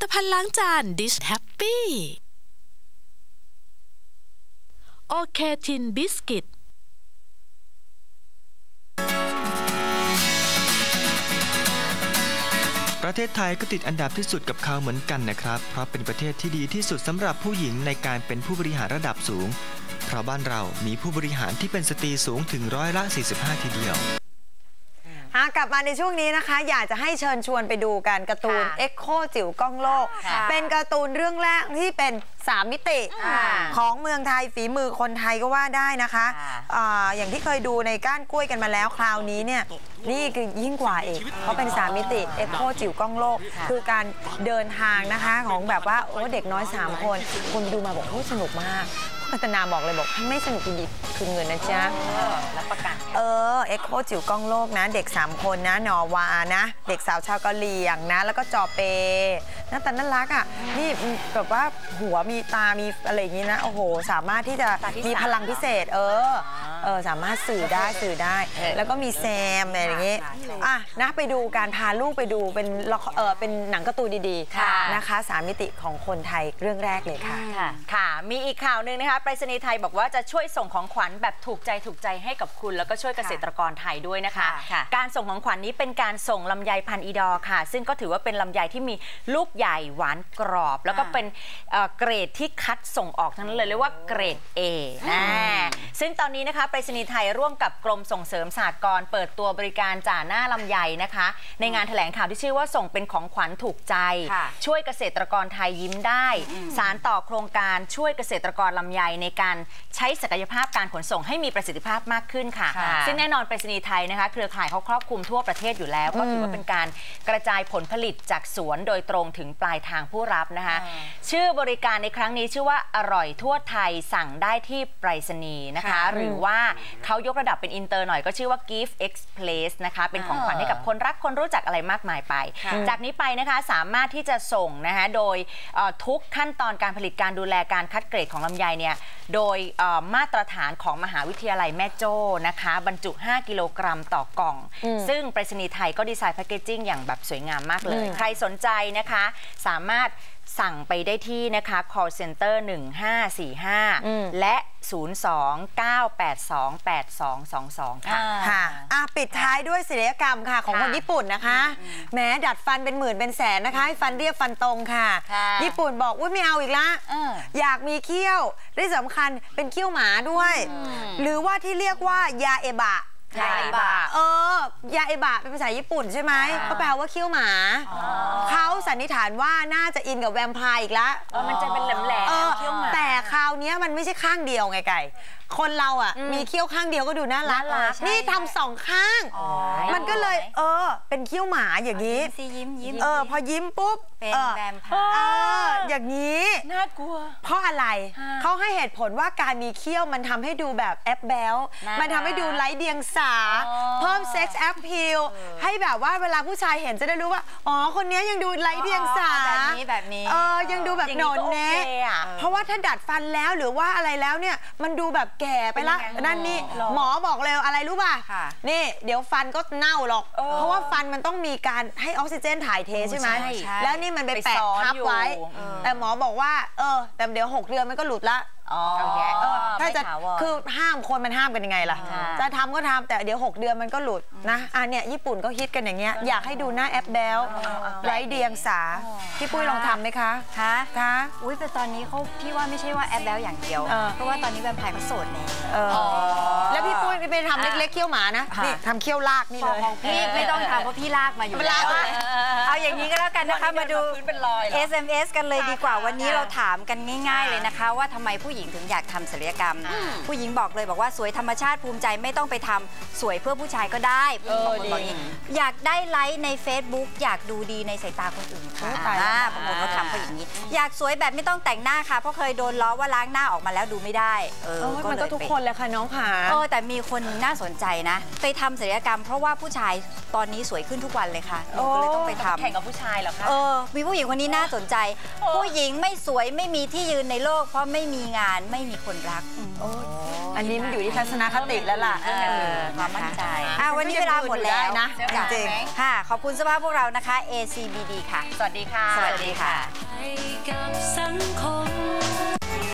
ตภัณฑ์ล้างจาน Dish Happy โอเคทินบิสกิตประเทศไทยก็ติดอันดับที่สุดกับเขาเหมือนกันนะครับ เพราะเป็นประเทศที่ดีที่สุดสำหรับผู้หญิงในการเป็นผู้บริหารระดับสูง เพราะบ้านเรามีผู้บริหารที่เป็นสตรีสูงถึงร้อยละ 45 ทีเดียว หากลับมาในช่วงนี้นะคะ อยากจะให้เชิญชวนไปดูกันการ์ตูน ค่ะเอ็กโคจิ๋วกล้องโลก ค่ะ เป็นการ์ตูนเรื่องแรกที่เป็น 3 มิติค่ะของเมืองไทยฝีมือคนไทยก็ว่าได้นะคะค่ะอาอย่างที่เคยดูในก้านกล้วยกันมาแล้วคราวนี้เนี่ยนี่คือยิ่งกว่าอีกเพราะเป็น 3 มิติเอ็กโคจิ๋วกล้องโลกคือการเดินทางนะคะของแบบว่าโอ้เด็กน้อย 3 คน คนดูมาบอกโอ้สนุกมาก พัฒนาบอกเลยบอกถ้าไม่สนุกดีๆคือเงินนะจ๊ะรับประกัน เออเอ็กโคจิ๋วกล้องโลกนะ เด็ก 3 คนนะ นอวานะ เด็กสาวชาวกะเหรี่ยงนะ แล้วก็จอเปหน้าตาน่ารักอะนี่แบบว่าหัวมีตามีอะไรอย่างนี้นะ โอ้โห สามารถที่จะตาที่มีสามพลังพิเศษ เออ เออสามารถสื่อได้สื่อได้ แล้วก็มีแซมอะไรอย่างงี้อะนะไปดูการพาลูกไปดูเป็นละครเออเป็นหนังการ์ตูนดีค่ะๆนะคะสามมิติของคนไทยเรื่องแรกเลยค่ะค่ะค่ะ มีอีกข่าวหนึ่งนะคะไปรษณีย์ไทยบอกว่าจะช่วยส่งของขวัญแบบถูกใจถูกใจให้กับคุณ แล้วก็ช่วยเกษตรกรไทยด้วยนะคะค่ะการส่งของขวัญนี้เป็นการส่งลำไยพันธุ์อีดอร์ค่ะ ซึ่งก็ถือว่าเป็นลำไยที่มีลูกใหญ่หวานกรอบ แล้วก็เป็นเอ่อเกรดที่คัดส่งออกทั้งนั้นเลยเรียกว่าเกรด A นะซึ่งตอนนี้นะคะไปรษณีย์ไทยร่วมกับกรมส่งเสริมสหกรณ์เปิดตัวบริการจ่าหน้าลำไยนะคะ ในงานแถลงข่าวที่ชื่อว่าส่งเป็นของขวัญถูกใจค่ะช่วยเกษตรกรไทยยิ้มได้ สารต่อโครงการช่วยเกษตรกรลำไยในการใช้ศักยภาพการขนส่งให้มีประสิทธิภาพมากขึ้นค่ะค่ะ ซึ่งแน่นอนไปรษณีย์ไทยนะคะ เครือข่ายเขาครอบคลุมทั่วประเทศอยู่แล้ว ก็ถือว่าเป็นการกระจายผลผลิตจากสวนโดยตรงถึงปลายทางผู้รับนะคะ ชื่อบริการในครั้งนี้ชื่อว่าอร่อยทั่วไทยสั่งได้ที่ไปรษณีย์นะคะค่ะหรือว่าเขายกระดับเป็นอินเตอร์หน่อยก็ชื่อว่า Gift Express นะคะเป็นของขวัญให้กับคนรักคนรู้จักอะไรมากมายไป จากนี้ไปนะคะสามารถที่จะส่งนะคะโดยเอ่อทุกขั้นตอนการผลิตการดูแลการคัดเกรดของลำไยเนี่ยโดยเอ่อมาตรฐานของมหาวิทยาลัยแม่โจ้นะคะ บรรจุ 5 กิโลกรัมต่อกล่อง ซึ่งไปรษณีย์ไทยก็ดีไซน์แพคเกจิ้งอย่างแบบสวยงามมากเลย ใครสนใจนะคะ สามารถ สั่งไปได้ที่นะคะ call center 1545 และ 029828222 ค่ะค่ะอะปิดท้ายด้วยศิลปกรรมค่ะ ของค่ะคนญี่ปุ่นนะคะแหม้ดัดฟันเป็นหมื่นเป็นแสนนะคะให้ฟันเรียบฟันตรงค่ะค่ะญี่ปุ่นบอกอุ้ยไม่เอาอีกละเอออยากมีเขี้ยวที่สำคัญเป็นเขี้ยวหมาด้วย หรือว่าที่เรียกว่ายาเอบะ ยาเอบะเออยาเอบะเป็นภาษาญี่ปุ่นใช่ไหมก็แปลว่าเขี้ยวหมาเขาสันนิษฐานว่าน่าจะอินกับแวมไพร์อีกละเออมันจะเป็นแหลมเออๆเขี้ยวหมาแต่คราวเนี้ยมันไม่ใช่ข้างเดียวไงไก่ คนเราอะมีเขี้ยวข้างเดียวก็ดูน่ารักน่ารักนี่ใช่ทำสองข้าง มันก็เลยเออ เป็นเขี้ยวหมาอย่างนี้ซียิ้มยิ้มเออพอยิ้มปุ๊บเป็นออแวมไพเอร์ออย่างนี้น่ากลัว เพราะอะไรฮะเขาให้เหตุผลว่าการมีเขี้ยวมันทำให้ดูแบบแอปแบลน่ารักมันทำให้ดูไร้เดียงสาอ๋อเพิ่มเซ็กซ์แอปพิลให้แบบว่าเวลาผู้ชายเห็นจะได้รู้ว่า อ๋อ คนนี้ยังดูไร้เดียงสาแบบนี้แบบนี้ เออ ยังดูแบบอย่างโหนนี้นก็โอเนะเคอะเพราะว่าถ้าดัดฟันแล้วหรือว่าอะไรแล้วเนี่ย มันดูแบบแก่ไปละเป็นยังไงนั่นนี่หรอหมอบอกเลยอะไรรู้ป่ะค่ะ นี่เดี๋ยวฟันก็เน่าหรอกเออเพราะว่าฟันมันต้องมีการให้ออกซิเจนถ่ายเทใช่ไหมใช่ใช่แล้วนี่มันไปไปแปะซ้อนทับอยู่ไว้เออแต่หมอบอกว่า เออ แต่เดี๋ยว 6 เดือนมันก็หลุดละ อ๋อเออถ้าจะไม่ถวรคือห้ามคนมันห้ามกันยังไงล่ะค่ะจะทำก็ทำแต่เดี๋ยว 6 เดือนมันก็หลุดนะอะเนี่ยญี่ปุ่นก็ฮิตกันอย่างเงี้ยอยากให้ดูหน้าแอปแบลไร้เดียงสาพี่ปุ้ยลองทำไหมคะคะคะอุ้ยแต่ตอนนี้เขาพี่ว่าไม่ใช่ว่าแอปแบลอย่างเดียวเออเพราะว่าตอนนี้แวมไพร์เขาโสดแล้วเออแล้วพี่ปุ้ยไปทำเล็กๆเขี้ยวหมานะค่ะนี่ทำเขี้ยวลากนี่เลยของพี่ไม่ต้องทำเพราะพี่ลากมาอยู่มันแล้ลากวมาเอาอย่างนี้ก็แล้วกันนะคะมาดูพื้นเป็นรอยเหรอ SMS กันเลยดีกว่าค่ะวันนี้ค่ะเราถามกันง่าย ๆเลยนะคะ ว่าทำไมผู้หญิงถึงอยากทำศัลยกรรม ผู้หญิงบอกเลยบอกว่าสวยธรรมชาติภูมิใจไม่ต้องไปทำสวยเพื่อผู้ชายก็ได้ผู้หญิงบางคนบอกอย่างนี้อยากได้ไลค์ใน Facebook อยากดูดีในสายตาคนอื่นค่ะโอ้ตายแล้วอ่าบางคนเขาทำเขาอย่างนี้ อยากสวยแบบไม่ต้องแต่งหน้าค่ะเพราะเคยโดนล้อว่าล้างหน้าออกมาแล้วดูไม่ได้เออเออมันก็เลยทุกไปคนแหละค่ะน้องผาเออแต่มีคนน่าสนใจนะ ไปทำศัลยกรรม เพราะว่าผู้ชายตอนนี้สวยขึ้นทุกวันเลยค่ะหนูก็เลยต้องไปทำแข่งกับผู้ชายเหรอคะเออมีผู้หญิงคนนี้น่าสนใจ ผู้หญิงไม่สวยไม่มีที่ยืนในโลก เพราะไม่มีงานไม่มีคนรักอืมอันนี้มันอยู่ที่ทัศนคติแล้วล่ะเออความมั่นใจอะวันนี้เวลาหมดแล้วนะเจอจกันริงไหมๆค่ะ ขอบคุณสภาพพวกเรานะคะ ACBD ค่ะ สวัสดีค่ะ สวัสดีค่ะให้กับสังคม